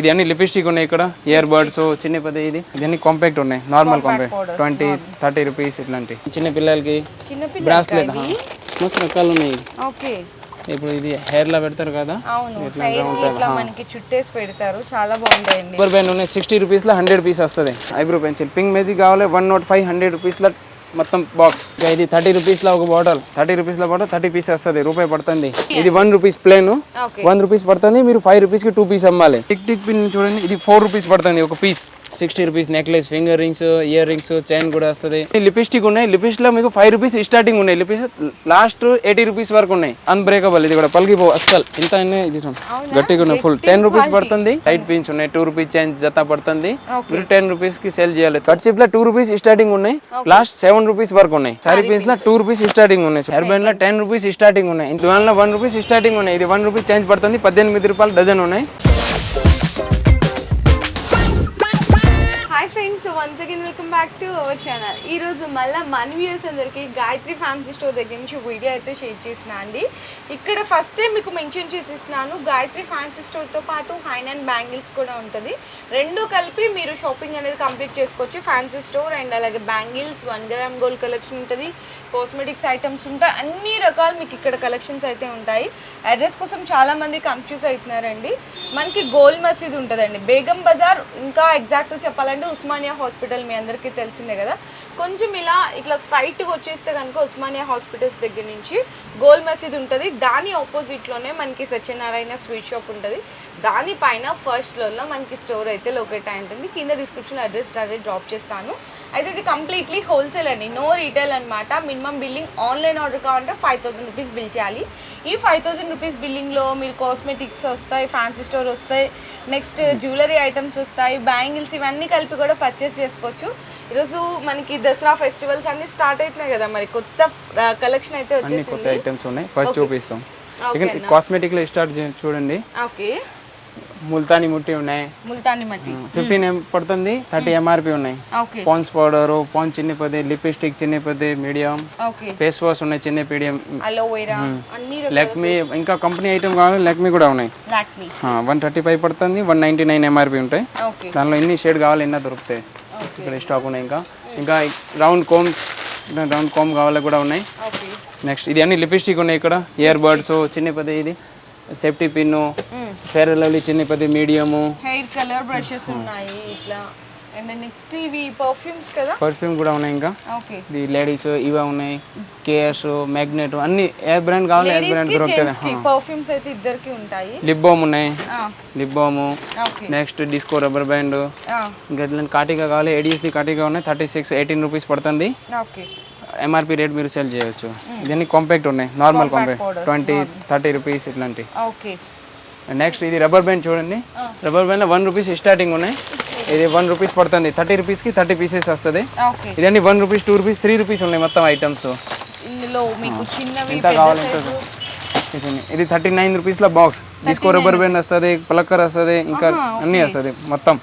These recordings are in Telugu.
ఇది అన్ని లిప్స్టిక్ ఉన్నాయి ఇక్కడ ఇయర్ బర్డ్స్ చిన్న పెద్ద ఇది. ఇది అన్ని కాంపాక్ట్ ఉన్నాయి normal compact twenty thirty rupees ఇట్లాంటి చిన్న పిల్లలకి బ్రాస్లెట్ మస్తు రకాలు ఉన్నాయి. ఓకే. ఇప్పుడు ఇది హెయిర్లో పెడతారు కదా? అవును హెయిర్కి ఇట్లా మనకి చుట్టేసి పెడతారు చాలా బాగుంటాయండి. ఉన్నాయి సిక్స్టీ రూపీస్లో హండ్రెడ్ పీస్ వస్తుంది. ఐబ్రో పెన్సిల్ పింక్ మేజిక్ కావాలి వన్ నాట్ ఫైవ్ హండ్రెడ్ రూపీస్లో మొత్తం బాక్స్ ఇది థర్టీ రూపీస్లో ఒక బాటిల్ థర్టీ రూపీస్లో బాటిల్ థర్టీ పీస్ వస్తుంది రూపాయి పడుతుంది. ఇది one rupees plain one rupees పడుతుంది మీరు ఫైవ్ రూపీస్కి టూ పీస్ అమ్మాలి. టిక్ టిక్ పిన్ చూడండి ఇది ఫోర్ రూపీస్ పడుతుంది ఒక piece sixty rupees necklace finger rings ear rings chain కూడా వస్తుంది. లిప్స్టిక్ ఉన్నాయి లిప్స్టిక్లో మీకు ఫైవ్ రూపీస్ స్టార్టింగ్ ఉన్నాయి. లిప్స్టిక్ లాస్ట్ ఎయిటీ రూపీస్ వరకు ఉన్నాయి. అన్బ్రేకబుల్ ఇది కూడా పలిగిపో అస్సలు. ఇంత ఇది. గట్టిగా ఉన్నాయి ఫుల్ టెన్ రూపీస్ పడుతుంది. టైట్ పిన్స్ ఉన్నాయి టూ రూపీస్ చైన్ జత పడుతుంది. మీరు టెన్ రూపీస్కి సేల్ చేయాలి. కట్చిప్లో టూ రూపీస్ స్టార్టింగ్ ఉన్నాయి లాస్ట్ సెవెన్ రూపీస్ వరకు ఉన్నాయి. సారీ పిన్స్లో టూ రూపీస్ స్టార్టింగ్ ఉన్నాయి. హెయిర్ బ్యాండ్లో టెన్ రూపీస్ స్టార్టింగ్ ఉన్నాయి. దువాన్లో వన్ రూపీస్ స్టార్టింగ్ ఉన్నాయి. ఇది వన్ రూపీస్ చేంజ్ పడుతుంది. పద్దెనిమిది రూపాయలు డజన్ ఉన్నాయి. బ్యాక్ టు అవర్ ఛానల్ ఈరోజు మళ్ళీ మన వ్యూస్ అందరికీ గాయత్రి ఫ్యాన్సీ స్టోర్ దగ్గర నుంచి వీడియో అయితే షేర్ చేసిన అండి. ఇక్కడ ఫస్ట్ టైం మీకు మెన్షన్ చేసేసినాను. గాయత్రి ఫ్యాన్సీ స్టోర్తో పాటు హైన్ అండ్ బ్యాంగిల్స్ కూడా ఉంటుంది. రెండు కలిపి మీరు షాపింగ్ అనేది కంప్లీట్ చేసుకోవచ్చు. ఫ్యాన్సీ స్టోర్ అండ్ అలాగే bangles one gram gold collection ఉంటుంది. కాస్మెటిక్స్ ఐటమ్స్ ఉంటాయి అన్ని రకాలు మీకు ఇక్కడ కలెక్షన్స్ అయితే ఉంటాయి. అడ్రస్ కోసం చాలామంది కన్ఫ్యూజ్ అవుతున్నారండి. మనకి గోల్ మసీద్ ఉంటుందండి. బేగం బజార్ ఇంకా ఎగ్జాక్ట్ చెప్పాలంటే ఉస్మానియా హాస్పిటల్ మీ అందరికీ తెలిసిందే కదా. కొంచెం ఇలా ఇట్లా స్ట్రైట్గా వచ్చేస్తే కనుక ఉస్మానియా హాస్పిటల్స్ దగ్గర నుంచి గోల్ మసీద్ ఉంటుంది. దాని ఆపోజిట్లోనే మనకి సత్యనారాయణ స్వీట్ షాప్ ఉంటుంది. దానిపైన ఫస్ట్ ఫ్లోర్లో మనకి స్టోర్ అయితే లొకేట్ అయి ఉంటుంది. కింద డిస్క్రిప్షన్ అడ్రస్ డైరెక్ట్ డ్రాప్ చేస్తాను. అయితే ఇది కంప్లీట్లీ హోల్సేల్ అండి. నో రీటైల్ అనమాట మినిమం బిల్లింగ్ ఆన్లైన్ ఆర్డర్ కావాలంటే ఫైవ్ థౌసండ్ రూపీస్ బిల్ చేయాలి. ఈ ఫైవ్ థౌసండ్ రూపీస్ బిల్లింగ్లో మీరు కాస్మెటిక్స్ వస్తాయి ఫ్యాన్సీ స్టోర్ వస్తాయి నెక్స్ట్ జ్యువెలరీ ఐటమ్స్ వస్తాయి బ్యాంగిల్స్ ఇవన్నీ కలిపి కూడా పర్చేస్ చేసుకోవచ్చు. ఈరోజు మనకి దసరా ఫెస్టివల్స్ అన్ని స్టార్ట్ అవుతున్నాయి కదా మరి. కొత్త కలెక్షన్ అయితే అన్ని కొత్త వచ్చేసింది. ఐటమ్స్ ఉన్నాయి. ఫస్ట్ చూపిస్తాం. ఓకే కాస్మెటిక్లో స్టార్ట్ చూడండి. ఓకే ముల్తాని ముట్టి ఉన్నాయి. ముల్తాని మట్టి. ఫిఫ్టీన్ ఎం పడుతుంది థర్టీ ఎంఆర్పి ఉన్నాయి. ఓకే పాన్స్ పౌడర్ పాన్స్ చిన్న పది లిప్స్టిక్ చిన్న పది మీడియం ఓకే ఫేస్ వాష్ ఉన్నాయి చిన్న మీడియం అలోవెరా అన్ని లెక్మీ ఇంకా కంపెనీ ఐటమ్ కావాలి లెక్మీ కూడా ఉన్నాయి. లాక్మీ వన్ థర్టీ ఫైవ్ పడుతుంది వన్ నైంటీ నైన్ ఎంఆర్పి ఉంటాయి. ఓకే దానిలో ఎన్ని షేడ్ కావాలి ఎన్నో దొరుకుతాయి? ఇక్కడ స్టాక్ ఉన్నాయి ఇంకా. ఇంకా రౌండ్ కోమ్స్ రౌండ్ కోమ్ కావాలి కూడా ఉన్నాయి. నెక్స్ట్ ఇది అన్ని లిప్స్టిక్ ఉన్నాయి ఇక్కడ. ఇయర్ బర్డ్స్ చిన్న పది ఇది. సేఫ్టీ పిన్ను ఫేర్ లవ్లీ చిన్న పది మీడియము. హెయిర్ కలర్ బ్రషెస్ ఉన్నాయి ఇట్లా. అండ్ నెక్స్ట్ ఇవి పర్ఫ్యూమ్స్ కదా? పర్ఫ్యూమ్ కూడా ఉన్నాయి ఇంకా. ఓకే ఇది లేడీస్ ఇవే ఉన్నాయి. కేఎస్ మ్యాగ్నెట్ అన్ని ఏ బ్రాండ్ కావాలి ఏ బ్రాండ్ దొరుకుతుంది పర్ఫ్యూమ్స్ అయితే ఇద్దరికి ఉంటాయి. లిప్ బామ్ ఉన్నాయి lip balm okay next disco rubber band ఇంకా ఇట్లాంటి కాటిగా కావాలి. ఏడిఎస్ది కాటిగా ఉన్నాయి. థర్టీ సిక్స్ ఎయిటీన్ రూపీస్ పడుతుంది ఓకే ఎంఆర్పి రేట్ మీరు సేల్ చేయొచ్చు. ఇవన్నీ కాంపాక్ట్ ఉన్నాయి. Normal compact twenty thirty rupees ఇట్లాంటి ఓకే నెక్స్ట్ ఇది రబ్బర్ బ్యాండ్ చూడండి. Rubber band one rupees starting ఉన్నాయి. ఇది వన్ రూపీస్ పడుతుంది. థర్టీ రూపీస్కి థర్టీ పీసెస్ వస్తుంది. ఇదన్నీ one rupees two rupees three rupees ఉన్నాయి మొత్తం ఐటమ్స్ ఎంత కావాలంటే ఇది- థర్టీ నైన్ రూపీస్లో బాక్స్ డిస్కో రబ్బర్ బ్యాండ్ వస్తుంది ప్లక్కర్ వస్తుంది ఇంకా అన్నీ వస్తుంది మొత్తం.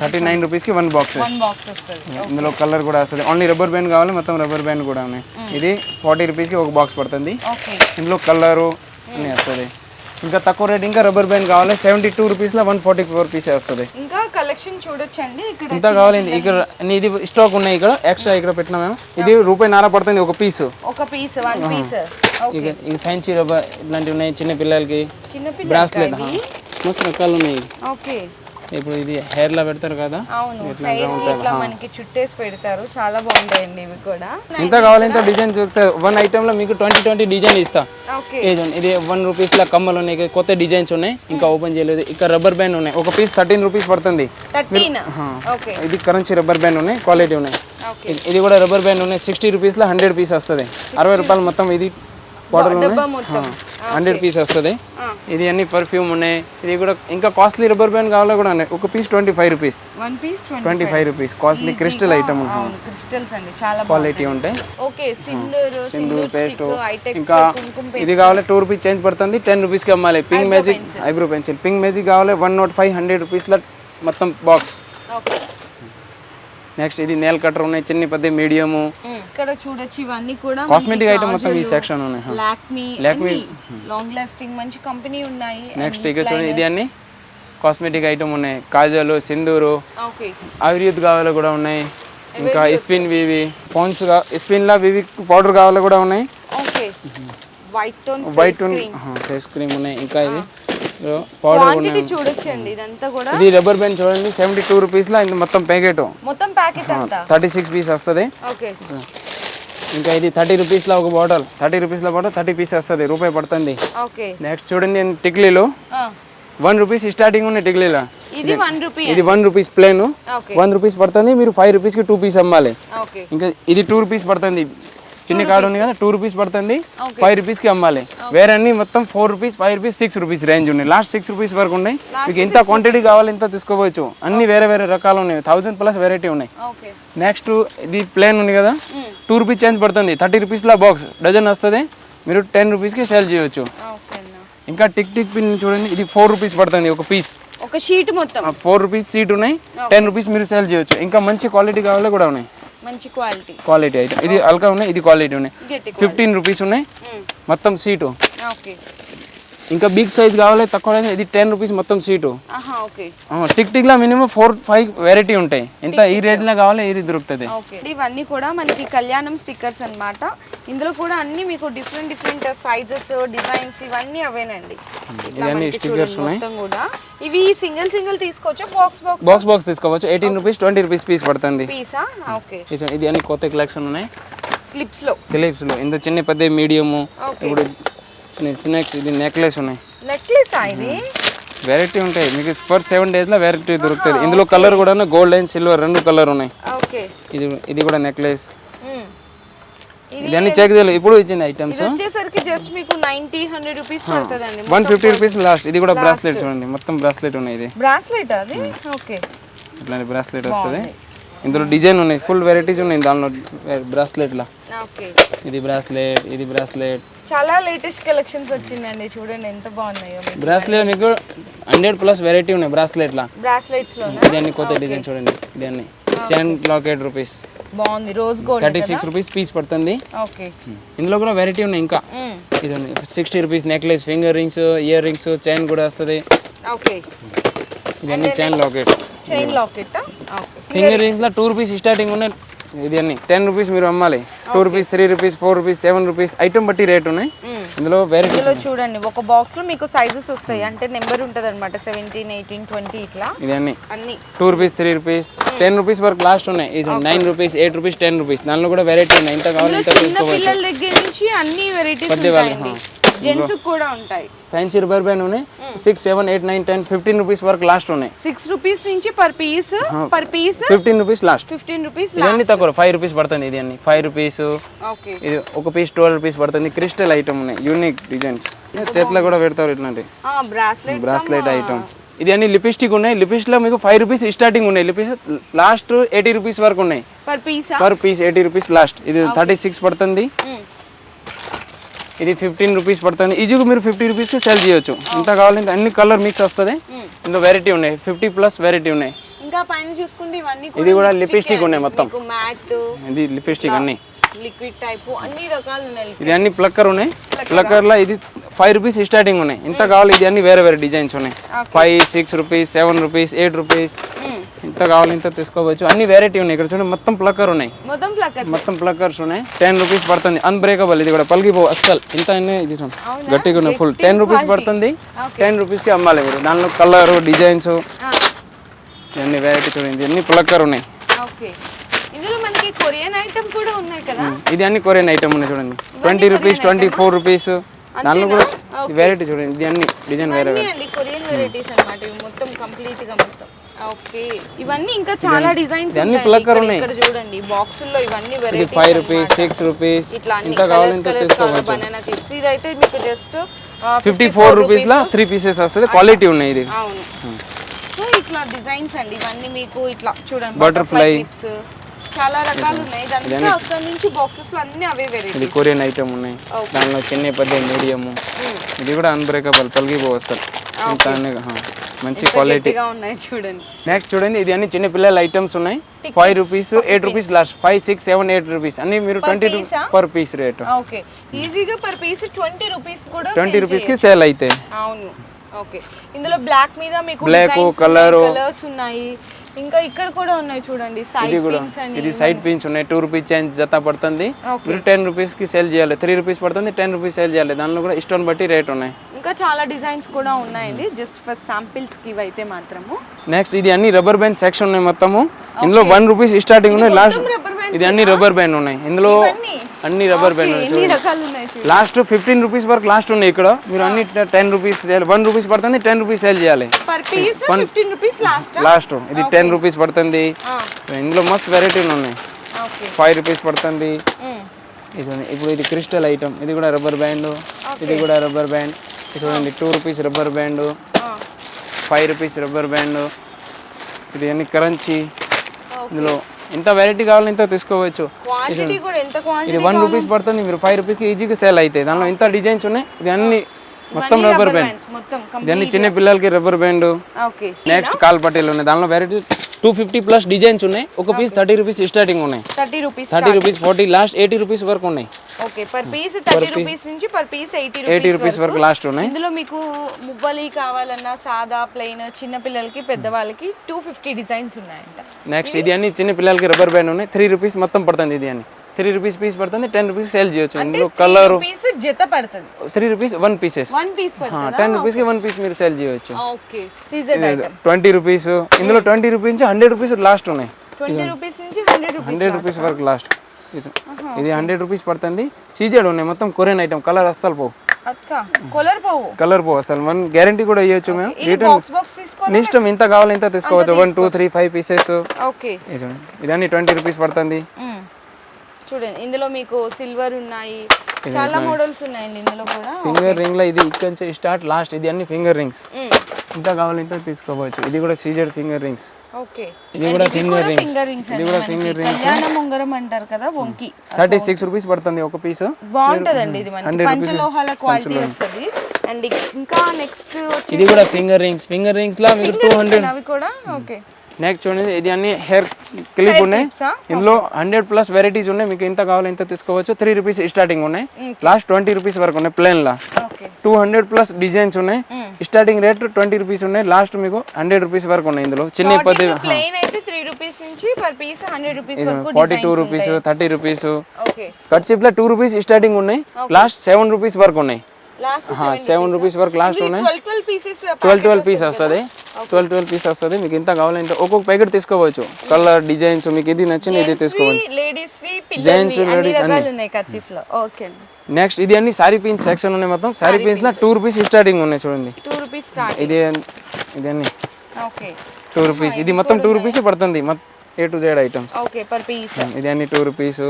థర్టీ నైన్ రూపీస్కి వన్ బాక్స్ ఇందులో కలర్ కూడా వస్తుంది. ఓన్లీ రబ్బర్ బ్యాండ్ కావాలి మొత్తం రబ్బర్ బ్యాండ్ కూడా ఉన్నాయి. ఇది ఫార్టీ రూపీస్కి ఒక బాక్స్ పడుతుంది. ఇందులో కలరు అన్నీ వస్తుంది. ఇంకా తక్కువ రేట్ ఇంకా రబ్బర్ బ్యాండ్ కావాలి. సెవెంటీ టూ రూపీస్లో వన్ ఫార్టీ ఫోర్ పీసే వస్తుంది. ఇంకా కలెక్షన్ చూడొచ్చండి. ఇక్కడ ఇంత కావాలి. ఇక్కడ ఇది స్టాక్ ఉన్నాయి ఇక్కడ. ఎక్స్ట్రా ఇక్కడ పెట్టినా మేము. ఇది రూపాయి నార పడుతుంది ఒక పీసు ఒక పీస్ వన్ పీస్ ఇక ఇది ఫ్యాన్సీ రబ్బర్ ఇట్లాంటివి ఉన్నాయి. చిన్న పిల్లలకి బ్రాస్లెట్ మస్తు రకాలు ఉన్నాయి. ఓకే ఇప్పుడు ఇది hair లో పెడతారు కదా? అవును హెయిర్ ఇట్లా మనకి చుట్టేసి పెడతారు. చాలా బాగుంటాయండి ఇవి కూడా. ఎంత కావాలి ఎంత డిజైన్ దొరుకుతాయి వన్ ఐటెంలో మీకు ట్వంటీ ట్వంటీ డిజైన్ ఇస్తా. ఇది వన్ రూపీస్లో కమ్మలు ఉన్నాయి కొత్త డిజైన్స్ ఉన్నాయి ఇంకా ఓపెన్ చేయలేదు. ఇక్కడ రబ్బర్ బ్యాండ్ ఉన్నాయి. ఒక పీస్ థర్టీన్ రూపీస్ పడుతుంది. ఇది కరెన్సీ రబ్బర్ బ్యాండ్ ఉన్నాయి క్వాలిటీ ఉన్నాయి. ఇది- కూడా రబ్బర్ బ్యాండ్ ఉన్నాయి సిక్స్టీ రూపీస్లో హండ్రెడ్ పీస్ వస్తుంది. అరవై రూపాయలు మొత్తం ఇది బాటిల్ హండ్రెడ్ పీస్ వస్తుంది. ఇది అన్ని పర్ఫ్యూమ్ ఉన్నాయి. ఇది కూడా ఇంకా కాస్ట్లీ రబ్బర్ బ్యాండ్ కావాలో కూడా ఉన్నాయి. ఒక piece twenty five rupees twenty five rupees costly crystal item quality ఉంటాయి. సింధూర్ పేస్ట్. ఇంకా ఇది కావాలి? టూ రూపీస్ చేంజ్ పడుతుంది. టెన్ రూపీస్కి అమ్మాలి. Pink magic eyebrow pencil pink magic కావాలి? వన్ నాట్ ఫైవ్ హండ్రెడ్ రూపీస్లో మొత్తం బాక్స్ నెక్స్ట్ ఇది నేల్ కటర్ ఉన్నాయి చిన్న పెద్ద మీడియము. ఇక్కడ చూడొచ్చు ఇవన్నీ కూడా కాస్మెటిక్ ఐటమ్ మొత్తం ఈ సెక్షన్ ఉన్నాయి లాక్మీ Lakme. లాంగ్ లాస్టింగ్ మంచి కంపెనీ ఉన్నాయి. నెక్స్ట్ ఇక చూడండి ఇది అన్ని కాస్మెటిక్ ఐటమ్ ఉన్నాయి. కాజలు సింధూరు ఓకే ఆయుర్వేద్ కావాలి కూడా ఉన్నాయి. ఇంకా స్పిన్ వివి ఫోన్స్ స్పిన్లా వివి పౌడర్ కావాలి కూడా ఉన్నాయి. Okay white tone white face cream ఉన్నాయి. ఇంకా ఇది. పౌడర్ క్వాంటిటీ చూడొచ్చండి ఇదంతా కూడా. ఇది రబ్బర్ బ్యాండ్ చూడండి సెవెంటీ టూ రూపీస్లో ఇది మొత్తం ప్యాకెట్ మొత్తం ప్యాకెట్ అంతా థర్టీ సిక్స్ పీస్ వస్తుంది. ఓకే ఇంకా ఇది థర్టీ రూపీస్లో ఒక బాటిల్ థర్టీ రూపీస్లో బాటిల్ థర్టీ పీస్ వస్తుంది రూపాయి పడుతుంది. ఓకే నెక్స్ట్ చూడండి టిక్లీలు. వన్ రూపీస్ స్టార్టింగ్ ఉన్నాయి టిక్లీలో. ఇది వన్ రూపీ ఇది one rupees plain one rupees పడుతుంది మీరు ఫైవ్ రూపీస్కి టూ పీస్ అమ్మాలి. ఇంకా ఇది టూ రూపీస్ పడుతుంది. చిన్న కార్డు ఉంది కదా టూ రూపీస్ పడుతుంది. ఫైవ్ రూపీస్కి అమ్మాలి. వేరే అన్ని మొత్తం four rupees five rupees six rupees range ఉన్నాయి. లాస్ట్ సిక్స్ రూపీస్ వరకు ఉన్నాయి. మీకు ఎంత క్వాంటిటీ కావాలి ఇంత తీసుకోవచ్చు? అన్ని వేరే వేరే రకాలు ఉన్నాయి. థౌసండ్ ప్లస్ వెరైటీ ఉన్నాయి. నెక్స్ట్ ఇది ప్లేన్ ఉంది కదా. టూ రూపీస్ చేంజ్ పడుతుంది. థర్టీ రూపీస్లో బాక్స్ డజన్ వస్తుంది. మీరు టెన్ రూపీస్కి సేల్ చేయవచ్చు ఇంకా టిక్ టిక్ పిన్ చూడండి. ఇది ఫోర్ రూపీస్ పడుతుంది ఒక పీస్ ఒక షీట్ మొత్తం. ఫోర్ రూపీస్ సీట్ ఉన్నాయి. టెన్ రూపీస్ మీరు సేల్ చేయొచ్చు. ఇంకా మంచి క్వాలిటీ కావాలి కూడా ఉన్నాయి. మంచి క్వాలిటీ. Quality item. ఇది అల్కా ఉన్నాయి ఇది క్వాలిటీ ఉన్నాయి. ఫిఫ్టీన్ రూపీస్ ఉన్నాయి. మొత్తం సీటు. ఓకే. ఇంకా బిగ్ సైజ్ కావాలి తక్కువ ఇది టెన్ రూపీస్ మొత్తం సీటు ఓకే. టిక్ టిక్లో మినిమం ఫోర్ ఫైవ్ వెరైటీ ఉంటాయి. ఎంత ఈ రేట్లో కావాలి ఇది దొరుకుతుంది? ఇవన్నీ కూడా మనకి కళ్యాణం స్టిక్కర్స్ అన్నమాట. ఇందులో కూడా అన్ని మీకు డిఫరెంట్ డిఫరెంట్ సైజెస్ డిజైన్స్ ఇవన్నీ అవేనండి. ఇవన్నీ చూడండి మొత్తం కూడా. ఇవి సింగిల్ సింగిల్ తీసుకోవచ్చా? బాక్స్ బాక్స్ బాక్స్ బాక్స్ తీసుకోవచ్చు. Eighteen rupees twenty rupees piece పడుతుంది. పీసా ఓకే ఇది- ఇది అన్ని కొత్త కలెక్షన్ ఉన్నాయి. క్లిప్స్లో క్లిప్స్లో ఇంత చిన్న పెద్ద మీడియము. ఓకే ఇప్పుడు స్నాక్స్ ఇది నెక్లెస్ ఉన్నాయి. నెక్లెస్ ఇది? వెరైటీ ఉంటాయి. మీకు ఫర్ సెవెన్ డేస్లో వెరైటీ దొరుకుతుంది. ఇందులో కలర్ కూడా గోల్డ్ అండ్ సిల్వర్ రెండు కలర్ ఉన్నాయి. ఓకే ఇది ఇది కూడా నెక్లెస్ మ్మ్. ఇది ఇది అన్ని చెక్ చేయలేదు ఇప్పుడు ఇచ్చింది ఐటమ్స్ వచ్చేసరికి జస్ట్ మీకు నైన్టీ హండ్రెడ్ రూపీస్ పడుతుందండి. వన్ ఫిఫ్టీ రూపీస్ లాస్ట్ ఇది కూడా బ్రాస్లెట్ చూడండి. మొత్తం బ్రాస్లెట్ ఉన్నాయి ఇది. బ్రాస్లెట్ అది? ఓకే ఇట్లాంటి బ్రాస్లెట్ వస్తుంది. ఇందులో డిజైన్ ఉన్నాయి. ఫుల్ వెరైటీస్ ఉన్నాయి. దానిలో బ్రాస్లెట్లా ఓకే ఇది బ్రాస్లెట్ ఇది బ్రాస్లెట్ చాలా లేటెస్ట్ కలెక్షన్స్ వచ్చిందండి. చూడండి ఎంత బాగున్నాయో బ్రాస్లెట్ మీకు హండ్రెడ్ ప్లస్ వెరైటీ ఉన్నాయి. బ్రాస్లెట్లా బ్రాస్లెట్స్ లోనా ఇది అన్ని కొత్త డిజైన్ చూడండి. ఇది అన్ని చైన్ లాకెట్ రూపీస్ బాగుంది. Rose gold thirty six rupees piece పడుతుంది. ఓకే ఇందులో కూడా వెరైటీ ఉన్నాయి ఇంకా. ఇది sixty rupees necklace finger rings earrings chain కూడా వస్తుంది. ఓకే ఇవన్నీ chain locket chain locket okay finger రింగ్స్లో two rupees starting ఉన్నాయి. ఇది అన్ని. టెన్ రూపీస్ మీరు అమ్మాలి. Two rupees three rupees four rupees seven rupees item బట్టి రేట్ ఉన్నాయి. ఇందులో వెరైటీ చూడండి ఒక బాక్స్లో మీకు సైజెస్ వస్తాయి. అంటే నెంబర్ ఉంటుంది అనమాట సెవెంటీన్ ఎయిటీన్ ట్వంటీ ఇట్లా. ఇది అన్ని. అన్ని. Two rupees three rupees ten rupees వరకు లాస్ట్ ఉన్నాయి. ఇది nine rupees eight rupees ten rupees దానిలో కూడా వెరైటీ ఉన్నాయి. ఇంత కావాలి ఇంత పిల్లల దగ్గర నుంచి అన్ని వెరైటీస్ ఉంటాయండి. జెంట్స్ కూడా ఉంటాయి. ఫ్యాన్సీ రబ్బర్ బ్యాండ్ ఉన్నాయి. Six seven eight nine ten fifteen rupees వరకు లాస్ట్ ఉన్నాయి. సిక్స్ రూపీస్ నుంచి per piece per piece fifteen rupees last fifteen rupees ఇవన్నీ తక్కువ ఫైవ్ రూపీస్ పడుతుంది ఇది అన్ని. ఫైవ్ రూపీస్ ఇది ఒక పీస్ ట్వెల్వ్ రూపీస్ పడుతుంది. క్రిస్టల్ ఐటమ్ ఉన్నాయి యూనిక్ డిజైన్స్ చేతిలో కూడా పెడతారు ఇట్లాంటి బ్రాస్లెట్ ఐటమ్ ఇది అన్ని లిప్స్టిక్ ఉన్నాయి. లిప్స్టిక్లో మీకు ఫైవ్ రూపీస్ స్టార్టింగ్ ఉన్నాయి. లిప్స్టిక్ లాస్ట్ ఎయిటీ రూపీస్ వరకు ఉన్నాయి. Per piece per piece eighty rupees last ఇది థర్టీ సిక్స్ పడుతుంది. ఇది ఫిఫ్టీన్ రూపీస్ పడుతుంది. ఈజీగా మీరు ఫిఫ్టీ రూపీస్కి సెల్ చేయొచ్చు. ఇంత కావాలంటే అన్ని కలర్ మిక్స్ వస్తుంది. ఇందులో వెరైటీ ఉన్నాయి. ఫిఫ్టీ ప్లస్ వెరైటీ ఉన్నాయి. ఇంకా పైన చూసుకుంటే ఇవన్నీ ఇది కూడా లిప్స్టిక్ ఉన్నాయి మొత్తం. మ్యాట్ ఇది లిప్స్టిక్ అన్ని. లిక్విడ్ టైప్ అన్ని రకాలు ఉన్నాయి ఇది అన్ని ప్లక్కర్ ఉన్నాయి. ప్లక్కర్లో ఇది ఫైవ్ రూపీస్ స్టార్టింగ్ ఉన్నాయి. ఇంత కావాలి ఇది అన్ని వేరే వేరే డిజైన్స్ ఉన్నాయి. Five six rupees seven rupees eight rupees. ఇంత కావాలి ఇంత తీసుకోవచ్చు. అన్ని వెరైటీ ఉన్నాయి. ఇక్కడ చూడండి మొత్తం ప్లక్కర్ ఉన్నాయి. మొత్తం ప్లక్కర్స్ మొత్తం ప్లక్కర్స్ ఉన్నాయి. టెన్ రూపీస్ పడుతుంది. అన్బ్రేకబుల్ ఇది కూడా. పలిగిపో అస్సలు. ఇంత అన్నీ ఇది? గట్టిగా ఉన్నాయి. ఫుల్ టెన్ రూపీస్ పడుతుంది. టెన్ రూపీస్కి అమ్మాలి మీరు. దానిలో కలర్ డిజైన్స్ ఇవన్నీ వెరైటీ చూడండి అన్ని ప్లక్కర్ ఉన్నాయి. ఇది అన్ని కొరియన్ ఐటమ్ ఉన్నాయి చూడండి. Twenty rupees twenty four rupees దానిలో కూడా వెరైటీ చూడండి. ఇది అన్ని డిజైన్ వేరే కొరియన్ వెరైటీస్ అన్నమాట. మొత్తం కంప్లీట్గా ఓకే. ఇవన్నీ ఇంకా చాలా డిజైన్స్ ఇవన్నీ plucker ఉన్నాయి. ఇక్కడ చూడండి బాక్సుల్లో ఇవన్నీ ఇది varieties five rupees six rupees ఇట్లా అన్ని ఇంత కావాలి ఇంత తీసుకోవచ్చు బనానా క్లిప్స్ ఇదైతే మీకు జస్ట్ ఫిఫ్టీ ఫోర్ రూపీస్లో త్రీ పీసెస్ వస్తుంది. క్వాలిటీ ఉన్నాయి ఇది. అవును. సో ఇట్లా డిజైన్స్ అండి. ఇవన్నీ మీకు ఇట్లా చూడండి Butterfly. క్లిప్స్ చాలా రకాలు ఉన్నాయి. ఇదంతా అక్కడ నుంచి బాక్సెస్లో అన్ని అవే వెరైటీ ఇది కొరియన్ ఐటమ్ ఉన్నాయి. దానిలో చిన్న పెద్ద మీడియము ఇది కూడా అన్బ్రేకబుల్ పలిగిపో అసలు ఇంత. మంచి క్వాలిటీ ఉన్నాయి చూడండి. నెక్స్ట్ చూడండి ఇది అన్ని చిన్న పిల్లల ఐటమ్స్ ఉన్నాయి. Five rupees eight rupees last five six seven eight rupees అన్ని మీరు twenty? Per piece rate okay ఈజీగా పర్ పీస్ ట్వంటీ రూపీస్ కూడా ట్వంటీ sell రూపీస్కి సేల్ అయితే. చేయొచ్చు. అవును. ఓకే ఇందులో బ్లాక్ మీద మీకు Black, colour. కలర్స్ ఉన్నాయి. ఇంకా ఇక్కడ కూడా ఉన్నాయి చూడండి సైడ్ ఇది కూడా. పిన్స్ అని ఇది సైడ్ పిన్స్ ఉన్నాయి. టూ రూపీస్ చేంజ్ జత పడుతుంది. మీరు టెన్ రూపీస్కి సేల్ చేయాలి. త్రీ రూపీస్ పడుతుంది టెన్ రూపీస్ సేల్ చేయాలి. దానిలో కూడా ఇష్టం బట్టి రేట్ ఉన్నాయి. ఇంకా చాలా డిజైన్స్ కూడా ఉన్నాయండి. జస్ట్ ఫర్ శాంపిల్స్కి ఇవైతే మాత్రము. నెక్స్ట్ ఇది అన్ని రబ్బర్ బ్యాండ్ సెక్షన్ ఉన్నాయి మొత్తము. ఇందులో వన్ రూపీస్ స్టార్టింగ్ ఉన్నాయి లాస్ట్ ఇది అన్ని రబ్బర్ బ్యాండ్ ఉన్నాయి. ఇందులో? అన్ని రబ్బర్ బ్యాండ్ ఉన్నాయి లాస్ట్ ఫిఫ్టీన్ రూపీస్ వరకు లాస్ట్ ఉన్నాయి ఇక్కడ. మీరు అన్ని టెన్ రూపీస్ వన్ రూపీస్ పడుతుంది టెన్ రూపీస్ సేల్ చేయాలి. లాస్ట్ ఇది టెన్ రూపీస్ పడుతుంది. ఇందులో మస్తు వెరైటీలు ఉన్నాయి. ఫైవ్ రూపీస్ పడుతుంది. ఇది చూడండి. ఇప్పుడు ఇది క్రిస్టల్ ఐటమ్ ఇది కూడా రబ్బర్ బ్యాండ్ ఇది కూడా రబ్బర్ బ్యాండ్ ఇది చూడండి two rupees rubber band five rupees rubber band ఇది అన్ని కరెన్సీ ఇందులో ఎంత వెరైటీ కావాలో ఇంత తీసుకోవచ్చు. ఎంత ఇది వన్ రూపీస్ పడుతుంది మీరు ఫైవ్ రూపీస్కి ఈజీగా సేల్ అవుతాయి. దానిలో ఇంత డిజైన్స్ ఉన్నాయి ఇది అన్ని మొత్తం రబ్బర్ బ్యాండ్ అన్ని చిన్న పిల్లలకి రబ్బర్ బ్యాండ్ ఓకే నెక్స్ట్ కాల్ పట్టీలు ఉన్నాయి. దానిలో variety two fifty plus designs ఉన్నాయి. ఒక పీస్ థర్టీ రూపీస్ స్టార్టింగ్ ఉన్నాయి. Thirty rupees thirty rupees forty last eighty rupees వరకు ఉన్నాయి. Okay per piece thirty rupees నుంచి per piece eighty eighty rupees వరకు. లాస్ట్ ఉన్నాయి. ఇందులో మీకు మువ్వలి కావాలన్నా సాదా ప్లెయిన్ చిన్న పిల్లలకి పెద్దవాళ్ళకి టూ ఫిఫ్టీ డిజైన్స్ ఉన్నాయంట. నెక్స్ట్ ఇది అన్ని చిన్న పిల్లలకి రబ్బర్ బ్యాండ్ ఉన్నాయి. త్రీ రూపీస్ మొత్తం పడుతుంది ఇది అని త్రీ రూపీస్ పీస్ పడుతుంది టెన్ రూపీస్ సేల్ చేయొచ్చు. ఇందులో కలర్ జత పడుతుంది. Three rupees one pieces ten రూపీస్కి వన్ పీస్ మీరు సేల్ చేయొచ్చు. ట్వంటీ రూపీస్ ఇందులో ట్వంటీ రూపీస్ నుంచి హండ్రెడ్ రూపీస్ లాస్ట్ ఉన్నాయి. రూపీస్ హండ్రెడ్ రూపీస్ రూపీస్ వరకు లాస్ట్ ఇది హండ్రెడ్ రూపీస్ పడుతుంది. సీజెడ్ ఉన్నాయి మొత్తం కొరియన్ ఐటమ్ కలర్ అస్సలు పోవు. కొలర్ పోవు. కలర్ పోవు అసలు వన్ గ్యారంటీ కూడా ఇవ్వచ్చు మేము. ఇది బాక్స్ బాక్స్ తీసుకో నీ ఇష్టం ఇంత కావాలి ఇంత తీసుకోవచ్చు. One two three five pieces okay ఇదన్నీ ట్వంటీ రూపీస్ పడుతుంది. మ్మ్. చూడండి ఇందులో మీకు సిల్వర్ ఉన్నాయి. చాలా మోడల్స్ ఉన్నాయండి ఇందులో కూడా. ఫింగర్ రింగ్లో ఇది ఇక్కడ నుంచి స్టార్ట్ లాస్ట్ ఇది అన్ని ఫింగర్ రింగ్స్ మ్మ్. ఇంత కావాలి ఇంత తీసుకోవచ్చు. ఇది కూడా సీజెడ్ ఫింగర్ రింగ్స్ ఓకే ఇది కూడా ఫింగర్ రింగ్స్ ఇది కూడా ఫింగర్ రింగ్స్ కళ్యాణ ఉంగరం అంటారు కదా వంకి. థర్టీ సిక్స్ రూపీస్ పడుతుంది ఒక పీస్ బాగుంటదండి ఇది మనకి. పంచలోహాల క్వాలిటీ వస్తుంది. అండ్ ఇంకా నెక్స్ట్ ఇది కూడా ఫింగర్ రింగ్స్ ఫింగర్ రింగ్స్లో మీకు టూ హండ్రెడ్ అవి కూడా? ఓకే నెక్స్ట్ చూడండి ఇది అన్ని హెయిర్ క్లిప్ ఉన్నాయి? ఇందులో హండ్రెడ్ ప్లస్ వెరైటీస్ ఉన్నాయి. మీకు ఎంత కావాలో ఎంత తీసుకోవచ్చు. త్రీ రూపీస్ స్టార్టింగ్ ఉన్నాయి. లాస్ట్ ట్వంటీ రూపీస్ వరకు ఉన్నాయి ప్లేన్ లా. టూ హండ్రెడ్ ప్లస్ డిజైన్స్ ఉన్నాయి. స్టార్టింగ్ రేట్ ట్వంటీ రూపీస్ ఉన్నాయి. లాస్ట్ మీకు హండ్రెడ్ రూపీస్ వరకు ఉన్నాయి ఇందులో. చిన్న పది forty two rupees thirty rupees కట్లో టూ రూపీస్ స్టార్టింగ్ ఉన్నాయి. లాస్ట్ సెవెన్ రూపీస్ వరకు ఉన్నాయి. సెవెన్ రూపీస్ వరకు లాస్ట్ ఉన్నాయి ట్వెల్వ్ ట్వెల్వ్ పీస్ వస్తుంది ట్వెల్వ్ ట్వెల్వ్ పీస్ వస్తుంది. మీకు ఎంత కావాలంటే ఒక్కొక్క ప్యాకెట్ తీసుకోవచ్చు. కలర్ డిజైన్స్ మీకు ఇది నచ్చింది ఇది తీసుకోవచ్చు లేడీస్ Gents, పిల్లలు అన్ని నెక్స్ట్ ఇది అన్ని సారీ పిన్స్ సెక్షన్ ఉన్నాయి మొత్తం. సారీ పిన్స్లో టూ రూపీస్ స్టార్టింగ్ ఉన్నాయి చూడండి. స్టార్ట్ ఇది ఇది అన్ని. ఓకే టూ రూపీస్ ఇది మొత్తం టూ రూపీస్ పడుతుంది. ఏ టు జెడ్ ఐటమ్స్ ఇది అన్ని టూ రూపీస్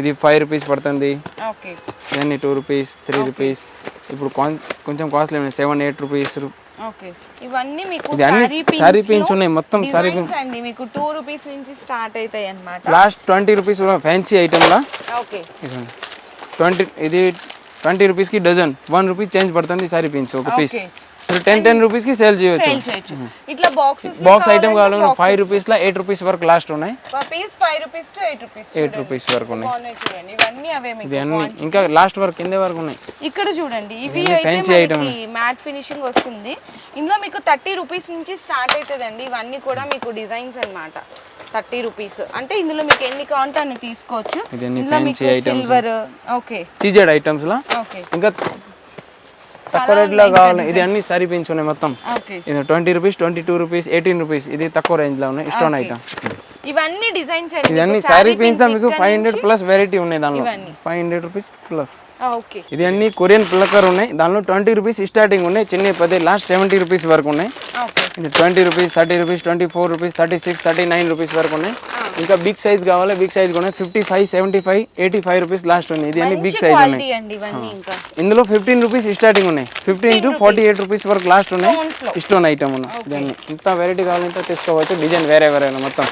ఇది ఫైవ్ రూపీస్ పడుతుంది. ఓకే. ఇవన్నీ టూ రూపీస్ త్రీ రూపీస్ ఇప్పుడు కొంచెం కాస్ట్లీ ఉన్నాయి. Seven eight rupees okay. ఇవన్నీ మీకు సారీ పిన్స్ ఉన్నాయి. మొత్తం సారీ అండి. మీకు టూ రూపీస్ నుంచి స్టార్ట్ అవుతాయి అన్నమాట. లాస్ట్ ట్వంటీ రూపీస్ ఫ్యాన్సీ ఐటమ్లా ఓకే. ట్వంటీ ఇది ట్వంటీ రూపీస్కి డజన్ వన్ రూపీస్ చేంజ్ పడుతుంది సారీ పిన్స్ ఒక పీస్ టెన్ టెన్ సేల్ చేయొచ్చు. సేల్ చేయొచ్చు. ఇట్లా బాక్సెస్ బాక్స్ ఐటమ్ కావాలి ఫైవ్ రూపీస్లో ఎయిట్ రూపీస్ వరకు లాస్ట్ ఉన్నాయి. Piece five rupees to eight rupees eight rupees వరకు ఉన్నాయి. చూడండి. ఇవన్నీ అవే అన్ని ఇంకా లాస్ట్ వరకు కింద వరకు ఉన్నాయి. ఇక్కడ చూడండి. ఇవి అయితే మనకి మ్యాట్ ఫినిషింగ్ వస్తుంది. ఇందులో మీకు థర్టీ రూపీస్ నుంచి స్టార్ట్ అవుతుందండి ఇవన్నీ కూడా మీకు డిజైన్స్ అన్నమాట. థర్టీ రూపీస్ అంటే ఇందులో మీకు ఎన్ని కావాలంటే అన్ని తీసుకోవచ్చు. సిల్వర్ ఓకే సీజెడ్ ఐటమ్స్లో ఓకే ఇంకా తక్కువ రేట్లో కావాలి. ఇది అన్ని సారీ పిన్స్ ఉన్నాయి మొత్తం. ఇది twenty rupees twenty two rupees eighteen rupees. ఇది తక్కువ రేంజ్లో ఉన్నాయి. Stone item. ఇవన్నీ డిజైన్స్ అండి ఇది అన్ని సారీ పిన్స్ మీకు ఫైవ్ హండ్రెడ్ ప్లస్ వెరైటీ ఉన్నాయి దానిలో. Five hundred rupees plus okay. ఇది అన్ని కొరియన్ ప్లకర్ ఉన్నాయి. దానిలో ట్వంటీ రూపీస్ స్టార్టింగ్ ఉన్నాయి. చిన్న పది లాస్ట్ సెవెంటీ రూపీస్ వరకు ఉన్నాయి. ఓకే. ఇది twenty rupees thirty rupees twenty four rupees thirty six thirty nine rupees వరకు ఉన్నాయి. ఇంకా బిగ్ సైజ్ కావాలి బిగ్ సైజ్ కూడా fifty five seventy five eighty five rupees last ఉన్నాయి. ఇది అన్ని బిగ్ సైజ్ ఉన్నాయి. ఇంకా. ఇందులో ఫిఫ్టీన్ రూపీస్ స్టార్టింగ్ ఉన్నాయి. Fifteen to forty eight rupees వరకు లాస్ట్ ఉన్నాయి. లో. స్టోన్ ఐటమ్ ఉన్నాయి. దాన్ని ఇంత వెరైటీ కావాలంటే తీసుకోవచ్చు డిజైన్ వేరే వేరే మొత్తం?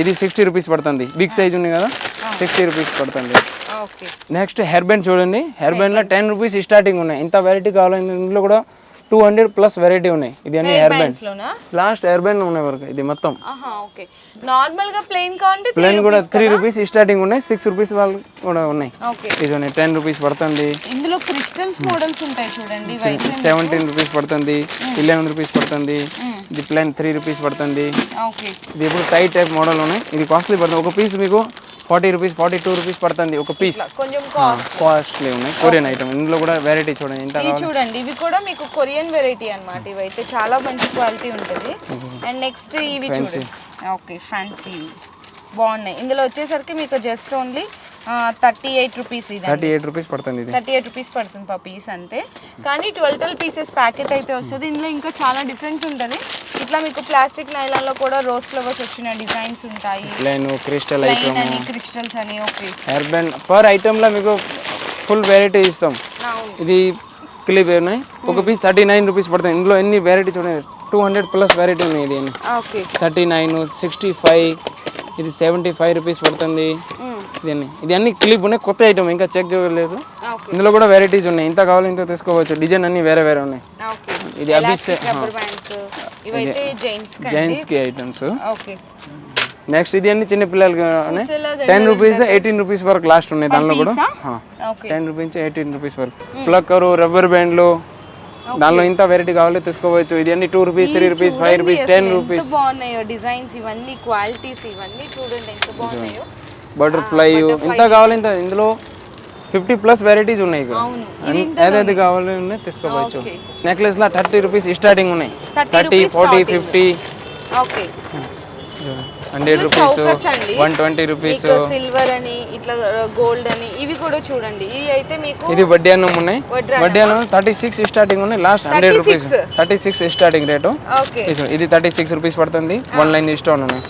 ఇది సిక్స్టీ రూపీస్ పడుతుంది. బిగ్ సైజ్ ఉంది కదా? సిక్స్టీ రూపీస్ పడుతుంది. నెక్స్ట్ హెయిర్ బ్యాండ్ చూడండి. హెయిర్ బ్యాండ్లో టెన్ రూపీస్ స్టార్టింగ్ ఉన్నాయి. ఇంత వెరైటీ కావాలి ఇందులో కూడా టూ హండ్రెడ్ ప్లస్ వెరైటీ ఉన్నాయి. ఇది అన్ని hair band bands. Last hair band ఉన్నాయి వరకు ఇది మొత్తం. నార్మల్గా ప్లెయిన్ కావాలంటే ప్లేన్ కూడా త్రీ రూపీస్ స్టార్టింగ్ ఉన్నాయి సిక్స్ రూపీస్ వాళ్ళు కూడా ఉన్నాయి. ఇది ఉన్నాయి టెన్ రూపీస్ పడుతుంది. ఇందులో క్రిస్టల్స్ మోడల్స్ ఉంటాయి చూడండి సెవెంటీన్ రూపీస్ పడుతుంది ఇలెవెన్ రూపీస్ పడుతుంది ఇది ప్లేన్ త్రీ రూపీస్ పడుతుంది. ఇది ఇప్పుడు టైట్ టైప్ మోడల్ ఉన్నాయి. ఇది కాస్ట్లీ పడుతుంది. ఒక పీస్ మీకు forty rupees forty two rupees పడుతుంది ఒక పీస్. కొంచెం కాస్ట్. కాస్ట్లీ ఉన్నాయి. కొరియన్ ఐటమ్ ఇందులో కూడా వెరైటీ చూడండి. ఇంత ఇవి చూడండి. ఇవి కూడా మీకు కొరియన్ వెరైటీ అన్నమాట ఇవైతే. చాలా మంచి క్వాలిటీ ఉంటుంది. అండ్ నెక్స్ట్ ఇవి చూడండి ఓకే ఫ్యాన్సీ బాగున్నాయి. ఇందులో వచ్చేసరికి మీకు just only thirty eight rupees ఇది థర్టీ ఎయిట్ రూపీస్ పడుతుంది ఇది. థర్టీ ఎయిట్ రూపీస్ పడుతుంది పర్ పీస్ అంతే కానీ ట్వెల్వ్ ట్వెల్వ్ పీసెస్ ప్యాకెట్ అయితే వస్తుంది. ఇందులో ఇంకా చాలా డిఫరెంట్ ఉంటుంది. ఇట్లా మీకు ప్లాస్టిక్ నైలాన్లో కూడా రోజ్ ఫ్లవర్స్ వచ్చిన డిజైన్స్ ఉంటాయి. ప్లేన్ క్రిస్టల్ ప్లెయిన్ ఐటమ్ అని క్రిస్టల్స్ అని ఓకే బ్యాండ్ పర్ ఐటమ్లో మీకు ఫుల్ వెరైటీ ఇస్తాం. ఇది క్లిప్ ఉన్నాయి ఒక పీస్ థర్టీ నైన్ రూపీస్ పడుతుంది. ఇందులో ఎన్ని వెరైటీ చూడండి టూ హండ్రెడ్ ప్లస్ వెరైటీ ఉన్నాయి ఇది థర్టీ నైన్ సిక్స్టీ ఫైవ్ ఇది సెవెంటీ ఫైవ్ రూపీస్ పడుతుంది ఇది అన్ని ఇది అన్ని క్లిప్ ఉన్నాయి. కొత్త ఐటమ్ ఇంకా చెక్ చేయలేదు. ఓకే ఇందులో కూడా వెరైటీస్ ఉన్నాయి. ఇంత కావాలి ఇంత తీసుకోవచ్చు. డిజైన్ అన్ని వేరే వేరే ఉన్నాయి. ఓకే ఇది ఇవైతే జెంట్స్ జైంట్స్కి ఐటమ్స్ నెక్స్ట్ ఇది అన్ని చిన్న పిల్లలకి టెన్ రూపీస్ ఎయిటీన్ రూపీస్ వరకు లాస్ట్ ఉన్నాయి. దానిలో కూడా. టెన్ రూపీస్ ఎయిటీన్ రూపీస్ వరకు. ప్లక్కరు రబ్బర్ బ్యాండ్లు దానిలో ఇంత వెరైటీ కావాలి తీసుకోవచ్చు. ఇది అన్ని two rupees three rupees five rupees ten rupees బాగున్నాయో డిజైన్స్ ఇవన్నీ క్వాలిటీస్ ఇవన్నీ చూడండి ఎంత బాగున్నాయో. బటర్ఫ్లై ఇంత కావాలి ఇంత. ఇందులో ఫిఫ్టీ ప్లస్ వెరైటీస్ ఉన్నాయి ఏదైతే కావాలి ఉన్నాయి తీసుకోవచ్చు. నెక్లెస్ లా థర్టీ రూపీస్ స్టార్టింగ్ ఉన్నాయి. 30 thirty forty. Fifty. Hundred rupees one twenty rupees. Silver అని ఇట్లా గోల్డ్ అని ఇవి కూడా చూడండి. ఇవి అయితే మీకు ఇది వడ్డీ అన్నం ఉన్నాయి. వడ్డీ అన్నం. థర్టీ సిక్స్ స్టార్టింగ్ ఉన్నాయి. Last hundred rupees thirty six starting rate ఇది థర్టీ సిక్స్ రూపీస్ పడుతుంది. వన్ లైన్ ఇష్టం ఉన్నాయి.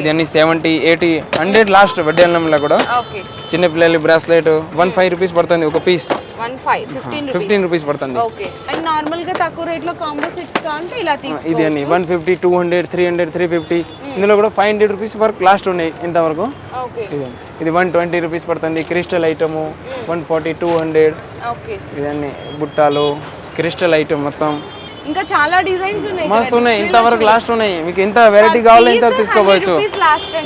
ఇది అన్ని సెవెంటీ ఎయిటీ హండ్రెడ్ లాస్ట్ వడ్డీ అన్నంలో కూడా. ఓకే. చిన్న పిల్లల బ్రాస్లెట్ వన్ ఫైవ్ రూపీస్ పడుతుంది ఒక piece one five fifteen rupees fifteen rupees పడుతుంది. ఓకే అండ్ నార్మల్గా తక్కువ రేట్లో కాంబో సెట్స్ కావాలంటే ఇలా తీసుకో ఇది అని one fifty two hundred three hundred three fifty ఇందులో కూడా ఫైవ్ హండ్రెడ్ రూపీస్ వరకు లాస్ట్ ఉన్నాయి ఇంతవరకు. ఓకే ఇది వన్ ట్వంటీ రూపీస్ పడుతుంది. Crystal item one forty two hundred ఇదన్నీ బుట్టాలు క్రిస్టల్ ఐటమ్ మొత్తం. ఇంకా చాలా డిజైన్స్ ఉన్నాయి మస్తు ఉన్నాయి. ఇంతవరకు లాస్ట్ ఉన్నాయి. మీకు ఎంత వెరైటీ కావాలో ఇంత తీసుకోవచ్చు.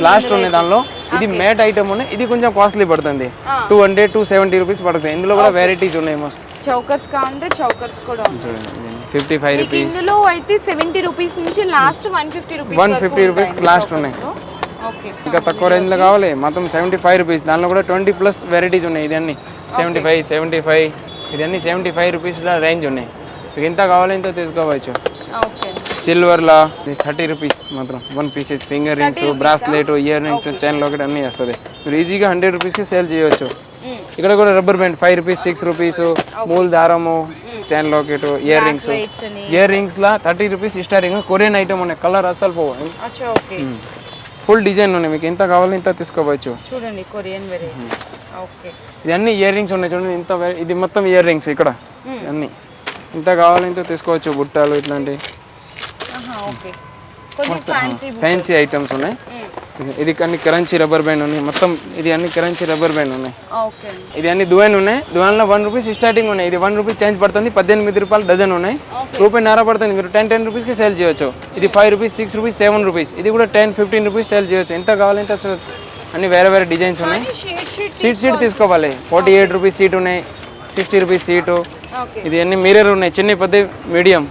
లాస్ట్ ఉన్నాయి దానిలో. ఇది మేట్ ఐటమ్ ఉన్నాయి. ఇది కొంచెం కాస్ట్లీ పడుతుంది. Two hundred two seventy rupees పడుతుంది. ఇందులో కూడా వెరైటీస్ ఉన్నాయి మస్తు. చౌకర్స్ కావాలంటే చౌకర్స్ కూడా ఉంటాయి ఫిఫ్టీ ఫైవ్ రూపీస్ ఇందులో అయితే సెవెంటీ రూపీస్ నుంచి last one fifty rupees one fifty rupees last ఉన్నాయి. ఇంకా తక్కువ రేంజ్లో కావాలి. మొత్తం సెవెంటీ ఫైవ్ రూపీస్ దానిలో కూడా ట్వంటీ ప్లస్ వెరైటీస్ ఉన్నాయి. ఇది అన్ని సెవెంటీ ఫైవ్ సెవెంటీ ఫైవ్ ఇది అన్ని సెవెంటీ ఫైవ్ రూపీస్లో రేంజ్ ఉన్నాయి. మీకు ఎంత కావాలి ఇంత తీసుకోవచ్చు. సిల్వర్లా థర్టీ రూపీస్ మాత్రం one pieces finger rings bracelet earrings chain locket అన్నీ వస్తుంది. మీరు ఈజీగా హండ్రెడ్ రూపీస్కి సేల్ చేయొచ్చు. ఇక్కడ కూడా rubber band five rupees six rupees Mool దారము chain locket ear rings. Ear rings లా thirty rupees starting Korean item ఉన్నాయి కలర్ అస్సలు పోవు. అచ్చా ఓకే. ఫుల్ డిజైన్ ఉన్నాయి మీకు ఎంత కావాలో ఇంత తీసుకోవచ్చు. చూడండి కొరియన్ అన్ని ఇయర్ రింగ్స్ ఉన్నాయి చూడండి ఇంత ఇది మొత్తం ఇయర్ రింగ్స్ ఇక్కడ. అన్ని ఇంత కావాలో ఇంత తీసుకోవచ్చు? బుట్టాలు ఇట్లాంటి ఫ్యాన్సీ ఫ్యాన్సీ ఐటమ్స్ ఉన్నాయి. ఇది- అన్ని కరెన్సీ రబ్బర్ బ్యాండ్ ఉన్నాయి. మొత్తం ఇది అన్ని కరెన్సీ రబ్బర్ బ్యాండ్ ఉన్నాయి. ఇది అన్ని దువాన్ ఉన్నాయి. దువాన్లో వన్ రూపీస్ స్టార్టింగ్ ఉన్నాయి. ఇది వన్ రూపీస్ చేంజ్ పడుతుంది. పద్దెనిమిది రూపాయలు డజన్ ఉన్నాయి. రూపాయి నార పడుతుంది. మీరు టెన్ టెన్ రూపీస్కి సేల్ చేయొచ్చు. ఇది five rupees six rupees seven rupees ఇది కూడా టెన్ ఫిఫ్టీన్ రూపీస్ సేల్ చేయొచ్చు. ఎంత కావాలి ఎంత చూ- అన్ని వేరే వేరే డిజైన్స్ ఉన్నాయి. సీట్ సీట్ తీసుకోవాలి. ఫార్టీ ఎయిట్ రూపీస్ సీట్ ఉన్నాయి. సిక్స్టీ రూపీస్ సీటు ఇది అన్ని మిర్రర్ ఉన్నాయి? చిన్న పెద్ద మీడియం.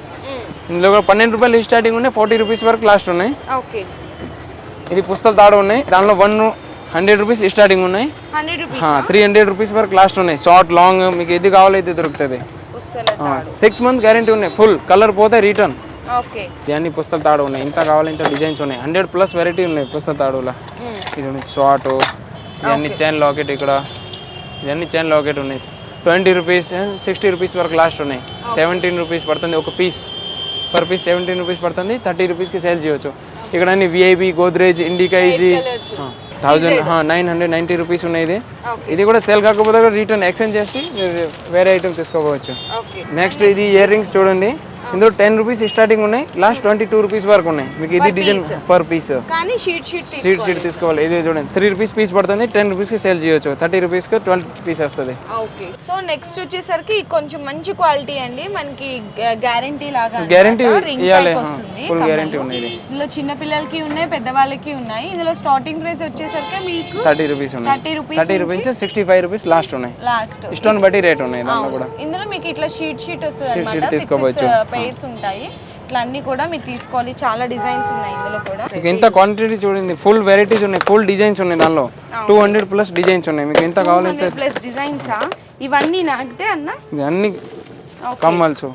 ఇందులో కూడా పన్నెండు రూపాయలు స్టార్టింగ్ ఉన్నాయి ఫార్టీ రూపీస్ వరకు లాస్ట్ ఉన్నాయి. ఇది పుస్తకాలు తాడు ఉన్నాయి దానిలో వన్ హండ్రెడ్ రూపీస్ స్టార్టింగ్ ఉన్నాయి. త్రీ హండ్రెడ్ రూపీస్ వరకు లాస్ట్ ఉన్నాయి. షార్ట్ లాంగ్ మీకు ఏది కావాలో ఇది దొరుకుతుంది. సిక్స్ మంత్ గ్యారంటీ ఉన్నాయి ఫుల్ కలర్ పోతే రిటర్న్ ఇవన్నీ పుస్తక తాడు ఉన్నాయి ఇంత కావాలి ఇంత డిజైన్స్ ఉన్నాయి. హండ్రెడ్ ప్లస్ వెరైటీ ఉన్నాయి పుస్తక తాడులో. ఇది షార్ట్ ఇవన్నీ చైన్ లాకెట్ ఇక్కడ. ఇవన్నీ చైన్ లాకెట్ ఉన్నాయి. ట్వంటీ రూపీస్ సిక్స్టీ రూపీస్ వరకు లాస్ట్ ఉన్నాయి. సెవెంటీన్ రూపీస్ పడుతుంది ఒక piece. Per piece seventeen rupees పడుతుంది థర్టీ రూపీస్కి సేల్ చేయొచ్చు. ఇక్కడ అన్ని VIB Godrej Indica easy colours thousand nine hundred ninety rupees ఉన్నాయి ఇది. ఇది కూడా సేల్ కాకపోతే రిటర్న్ ఎక్స్చేంజ్ చేసి వేరే ఐటమ్ తీసుకోవచ్చు. నెక్స్ట్ ఇది ఇయర్ రింగ్స్ చూడండి. ఇందులో టెన్ రూపీస్ స్టార్టింగ్ ఉన్నాయి లాస్ట్ ట్వంటీ టూ రూపీస్ వరకు ఉన్నాయి. మీకు ఇది డిజైన్ పర్ పీస్ కానీ షీట్ షీట్ సీట్ తీసుకోవాలి. ఇది చూడండి. త్రీ రూపీస్ పీస్ పడుతుంది టెన్ రూపీస్కి సేల్ చేయొచ్చు. థర్టీ రూపీస్కి ట్వెల్వ్ పీస్ వస్తుంది. ఓకే సో నెక్స్ట్ వచ్చేసరికి కొంచెం మంచి క్వాలిటీ అండి. మనకి గ్యారంటీ లాగా full కమ్మలు. guarantee ఉంది ఇది. ఇందులో చిన్న పిల్లలకి ఉన్నాయి పెద్దవాళ్ళకి ఉన్నాయి. ఇందులో స్టార్టింగ్ ప్రైస్ వచ్చేసరికి మీకు థర్టీ రూపీస్ ఉన్నాయి. Thirty rupees thirty rupees sixty five rupees last ఉన్నాయి. లాస్ట్ స్టోన్ బట్టి రేట్ ఉన్నాయి దాంట్లో కూడా. ఇందులో మీకు ఇట్లా షీట్ షీట్ వస్తుంది అనమాట తీసుకోవచ్చు. పెయిర్స్ ఉంటాయి. ఇట్లా అన్ని కూడా మీరు తీసుకోవాలి. చాలా డిజైన్స్ ఉన్నాయి ఇందులో కూడా. ఎంత క్వాంటిటీ చూడండి. ఫుల్ వెరైటీస్ ఉన్నాయి. ఫుల్ డిజైన్స్ ఉన్నాయి దానిలో. టూ హండ్రెడ్ ప్లస్ డిజైన్స్ ఉన్నాయి. మీకు ఎంత కావాలంటే ప్లస్ డిజైన్సా ఇవన్నీ అంటే అన్న? అన్ని కమ్మల్స్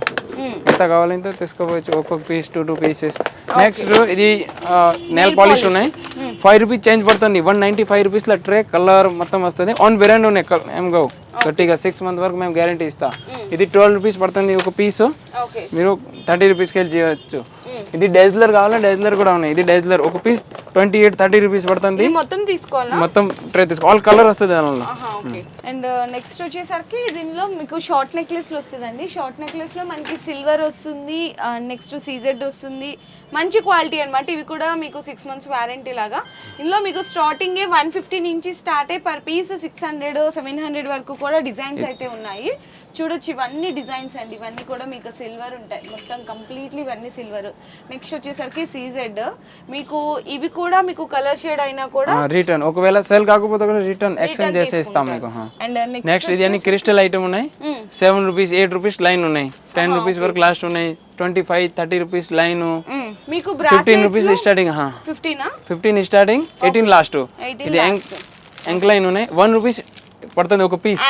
ఎంత కావాలంటే తీసుకోవచ్చు. ఒక్కొక్క piece two two pieces next ఇది నెల్ పాలిష్ ఉన్నాయి. ఫైవ్ రూపీస్ చేంజ్ పడుతుంది. వన్ నైంటీ ఫైవ్ రూపీస్లో ట్రే కలర్ మొత్తం వస్తుంది. ఆన్ బ్రాండ్ ఉన్నాయి. ఏం కావు. గట్టిగా సిక్స్ మంత్ వరకు మేము గ్యారంటీ ఇస్తా. ఇది ట్వెల్వ్ రూపీస్ పడుతుంది ఒక పీస్ మీరు థర్టీ రూపీస్కి వెళ్ళి చేయవచ్చు ఇది డెజ్లర్ కావాలంటే డెజ్లర్ కూడా ఉన్నాయి. ఇది డెజ్లర్ ఒక piece twenty eight thirty rupees పడుతుంది మొత్తం తీసుకోవాలా? మొత్తం ట్రే తీసుకో ఆల్ కలర్ వస్తుంది దానిలో అండ్ నెక్స్ట్ వచ్చేసరికి దీనిలో మీకు షార్ట్ నెక్లెస్ వస్తుందండి. షార్ట్ నెక్లెస్లో మనకి సిల్వర్ వస్తుంది నెక్స్ట్ సీజెడ్ వస్తుంది మంచి క్వాలిటీ అన్నమాట. ఇవి కూడా మీకు సిక్స్ మంత్స్ వారంటీ లాగా. ఇందులో మీకు స్టార్టింగ్ వన్ ఫిఫ్టీ నుంచి స్టార్ట్ అయ్యి per piece six hundred seven hundred వరకు కూడా డిజైన్స్ అయితే ఉన్నాయి. చూడొచ్చు ఇవన్నీ డిజైన్స్ అండి. ఇవన్నీ కూడా మీకు సిల్వర్ ఉంటాయి. మొత్తం కంప్లీట్లీ ఇవన్నీ సిల్వర్ నెక్స్ట్ వచ్చేసరికి సీజెడ్ మీకు ఇవి కూడా మీకు కలర్ షేడ్ అయినా కూడా రిటర్న్ ఒకవేళ సేల్ కాకపోతే కూడా రిటర్న్ ఎక్స్చేంజ్ చేసి ఇస్తాం మీకు అండ్ నెక్స్ట్ నెక్స్ట్ ఇది అన్ని క్రిస్టల్ ఐటమ్ ఉన్నాయి. Seven rupees eight rupees line ఉన్నాయి. టెన్ రూపీస్ వరకు లాస్ట్ ఉన్నాయి. Twenty five thirty rupees line మీకు ఫిఫ్టీన్ రూపీస్ స్టార్టింగ్ ఫిఫ్టీనా ఫిఫ్టీన్ స్టార్టింగ్ ఎయిటీన్ లాస్ట్ 18 ఇది ఎంక్ లైన్ ఉన్నాయి. వన్ రూపీస్ పడుతుంది ఒక పీస్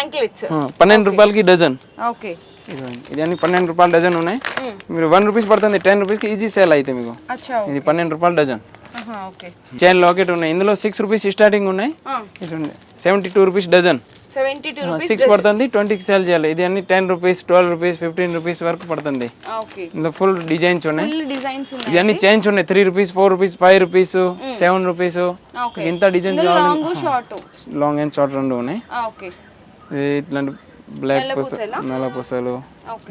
పన్నెండు రూపాయలకి డజన్ ఓకే. ఇది అన్ని పన్నెండు రూపాయల డజన్ ఉన్నాయి. మీరు వన్ రూపీస్ పడుతుంది టెన్ రూపీస్కి ఈజీ సేల్ అయితే మీకు. ఇది పన్నెండు రూపాయల డజన్ చైన్ లాకెట్ ఉన్నాయి. ఇందులో సిక్స్ రూపీస్ స్టార్టింగ్ ఉన్నాయి. Seventy two rupees dozen seventy two six పడుతుంది ట్వంటీకి సేల్ చేయాలి. ఇది అన్ని ten rupees twelve rupees fifteen rupees వరకు పడుతుంది. ఓకే ఇందులో ఫుల్ డిజైన్స్ ఉన్నాయి. డిజైన్స్ అన్ని చేంజ్ ఉన్నాయి. Three rupees four rupees five rupees seven rupees ఇంత డిజైన్స్ లాంగ్ అండ్ షార్ట్ రెండు ఉన్నాయి. ఇది ఇట్లాంటి బ్లాక్ పూసలా? నల్ల పూసలు.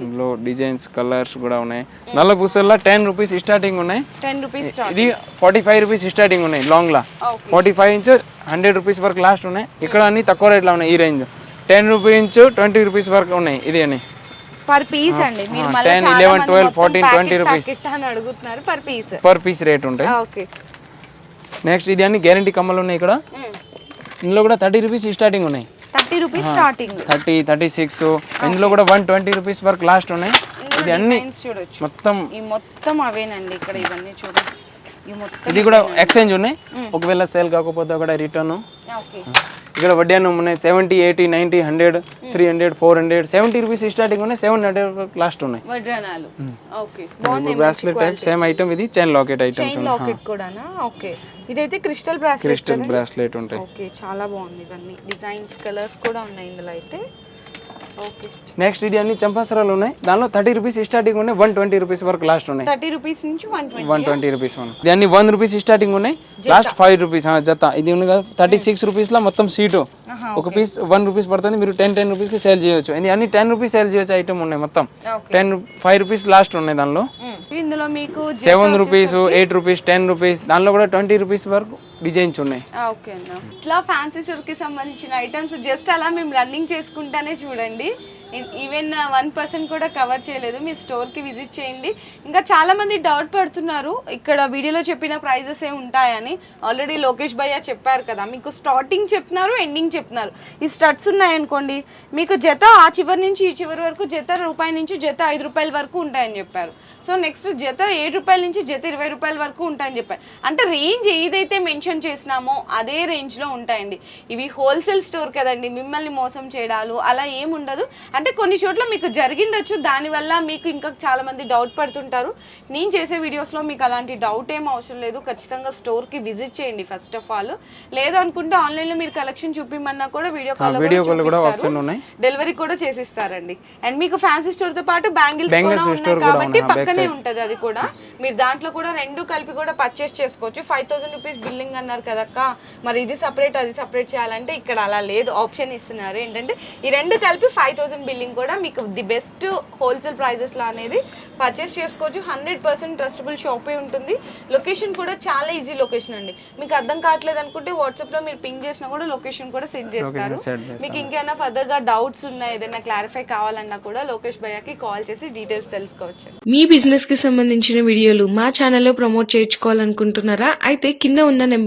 ఇందులో డిజైన్స్ కలర్స్ కూడా ఉన్నాయి. నల్ల పూసల్లో టెన్ రూపీస్ స్టార్టింగ్ ఉన్నాయి. టెన్ రూపీస్ ఇది ఫార్టీ ఫైవ్ రూపీస్ స్టార్టింగ్ ఉన్నాయి లాంగ్ లా. Forty five inch hundred rupees వరకు లాస్ట్ ఉన్నాయి. ఇక్కడ అన్ని తక్కువ రేట్లో ఉన్నాయి ఈ range ten rupees inch twenty rupees వరకు ఉన్నాయి. ఇది అని పర్ పీస్ అండి. మీరు ఆ, మళ్ళీ 10, చాలా 11, మంది 12, మొత్తం 14, 20 packet, rupees. packet అని అడుగుతున్నారు per piece per piece rate ఉంటాయి. ఓకే నెక్స్ట్ ఇది అన్ని గ్యారంటీ కమ్మలు ఉన్నాయి ఇక్కడ. ఇందులో కూడా థర్టీ రూపీస్ స్టార్టింగ్ ఉన్నాయి. Thirty rupees starting. Thirty thirty six ఇందులో కూడా వన్ ట్వంటీ రూపీస్ వరకు లాస్ట్ ఉన్నాయి. ఇది అన్ని చూడొచ్చు. మొత్తం ఈ మొత్తం అవేనండి ఇక్కడ ఇవన్నీ చూడండి ఇది కూడా ఎక్స్చేంజ్ ఉన్నాయి. ఒకవేళ సేల్ కాకపోతే కూడా రిటర్న్ ఓకే. ఇక్కడ వడ్డీ అన్నం ఉన్నాయి. Seventy eighty ninety hundred three hundred four hundred seventy rupees starting ఉన్నాయి సెవెన్ హండ్రెడ్ వరకు లాస్ట్ ఉన్నాయి. వడ్రానాలు. ఓకే. బాగుంది బ్రాస్లెట్ టైప్ సేమ్ ఐటమ్ ఇది chain locket items chain locket కూడానా? ఓకే. ఇదైతే క్రిస్టల్ బ్రాస్లెట్ క్రిస్టల్ బ్రాస్లెట్ ఉంటాయి. ఓకే చాలా బాగుంది ఇవన్నీ. డిజైన్స్ కలర్స్ కూడా ఉన్నాయి ఇందులో అయితే. నెక్స్ట్ ఇది అన్ని చంపాసరాలు ఉన్నాయి. దానిలో థర్టీ రూపీస్ స్టార్టింగ్ ఉన్నాయి. వన్ ట్వంటీ రూపీస్ వరకు లాస్ట్ ఉన్నాయి. థర్టీ రూపీస్ నుంచి వన్ ట్వంటీ రూపీస్ ఇది అన్ని వన్ రూపీస్ స్టార్టింగ్ ఉన్నాయి. లాస్ట్ ఫైవ్ రూపీస్ జత. ఇది ఉంది కదా థర్టీ సిక్స్ రూపీస్లో మొత్తం సీటు ఒక పీస్ వన్ రూపీస్ పడుతుంది. మీరు టెన్ టెన్ రూపీస్కి సేల్ చేయొచ్చు. ఇది అన్ని టెన్ రూపీస్ సేల్ చేయొచ్చు ఐటమ్ ఉన్నాయి మొత్తం. టెన్ ఫైవ్ రూపీస్ లాస్ట్ ఉన్నాయి దానిలో. ఇందులో మీకు seven rupees eight rupees ten rupees దానిలో కూడా ట్వంటీ రూపీస్ వరకు డిజైన్స్ ఉన్నాయి. ఓకే అన్న. ఇట్లా ఫ్యాన్సీ స్టోర్కి సంబంధించిన ఐటమ్స్ జస్ట్ అలా మేము రన్నింగ్ చేసుకుంటానే చూడండి. ఈవెన్ వన్ పర్సెంట్ కూడా కవర్ చేయలేదు. మీ స్టోర్కి విజిట్ చేయండి. ఇంకా చాలామంది డౌట్ పడుతున్నారు. ఇక్కడ వీడియోలో చెప్పిన ప్రైజెస్ ఏ ఉంటాయని. ఆల్రెడీ లోకేష్ భయ్య చెప్పారు కదా. మీకు స్టార్టింగ్ చెప్తున్నారు ఎండింగ్ చెప్తున్నారు. ఈ స్టడ్స్ ఉన్నాయనుకోండి మీకు జత ఆ చివరి నుంచి ఈ చివరి వరకు జత రూపాయి నుంచి జత ఐదు రూపాయల వరకు ఉంటాయని చెప్పారు. సో నెక్స్ట్ జత ఏడు రూపాయల నుంచి జత ఇరవై రూపాయల వరకు ఉంటాయని చెప్పారు. అంటే రేంజ్ ఏదైతే మెన్షన్ చేసినామో అదే రేంజ్లో ఉంటాయండి. ఇవి హోల్సేల్ స్టోర్ కదండి మిమ్మల్ని మోసం చేయడాలు అలా ఏం ఉండదు. అంటే కొన్ని చోట్ల మీకు జరిగిండొచ్చు దానివల్ల మీకు ఇంకా చాలా మంది డౌట్ పడుతుంటారు. నేను చేసే వీడియోస్లో మీకు అలాంటి డౌట్ ఏం అవసరం లేదు. ఖచ్చితంగా స్టోర్కి విజిట్ చేయండి ఫస్ట్ ఆఫ్ ఆల్. లేదు అనుకుంటే ఆన్లైన్లో మీరు కలెక్షన్ చూపిమన్నా కూడా వీడియో కాల్ వీడియో కాల్ కూడా ఆప్షన్ ఉన్నాయి. డెలివరీ కూడా చేసిస్తారండి. అండ్ మీకు ఫ్యాన్సీ స్టోర్తో పాటు బ్యాంగిల్స్ కూడా ఉన్నాయి కాబట్టి పక్కనే ఉంటది అది కూడా. మీరు దాంట్లో కూడా రెండు కలిపి కూడా పర్చేస్ చేసుకోవచ్చు. ఫైవ్ థౌసండ్ రూపీస్ బిల్లింగ్ అన్నారు కదక్క? మరి ఇది సపరేట్ అది సపరేట్ చేయాలంటే ఇక్కడ అలా లేదు. ఆప్షన్ ఇస్తున్నారు. ఏంటంటే ఈ రెండు కలిపి ఫైవ్ థౌసండ్ బిల్లింగ్ కూడా మీకు ది బెస్ట్ హోల్సేల్ ప్రైజెస్లో అనేది పర్చేస్ చేసుకోవచ్చు. హండ్రెడ్ పర్సెంట్ ట్రస్టబుల్ షాపే ఉంటుంది. లొకేషన్ కూడా చాలా ఈజీ లొకేషన్ అండి. మీకు అర్థం కావట్లేదు అనుకుంటే వాట్సాప్లో మీరు పింగ్ చేసినా కూడా లొకేషన్ కూడా సెండ్ చేస్తారు. మీకు ఇంకేమైనా ఫర్దర్గా డౌట్స్ ఉన్నాయి ఏదైనా క్లారిఫై కావాలన్నా కూడా లోకేష్ భయ్యకి కాల్ చేసి డీటెయిల్స్ తెలుసుకోవచ్చు. మీ బిజినెస్కి సంబంధించిన వీడియోలు మా ఛానల్లో ప్రమోట్ చేయించుకోవాలనుకుంటున్నారా? అయితే కింద ఉన్న నెంబర్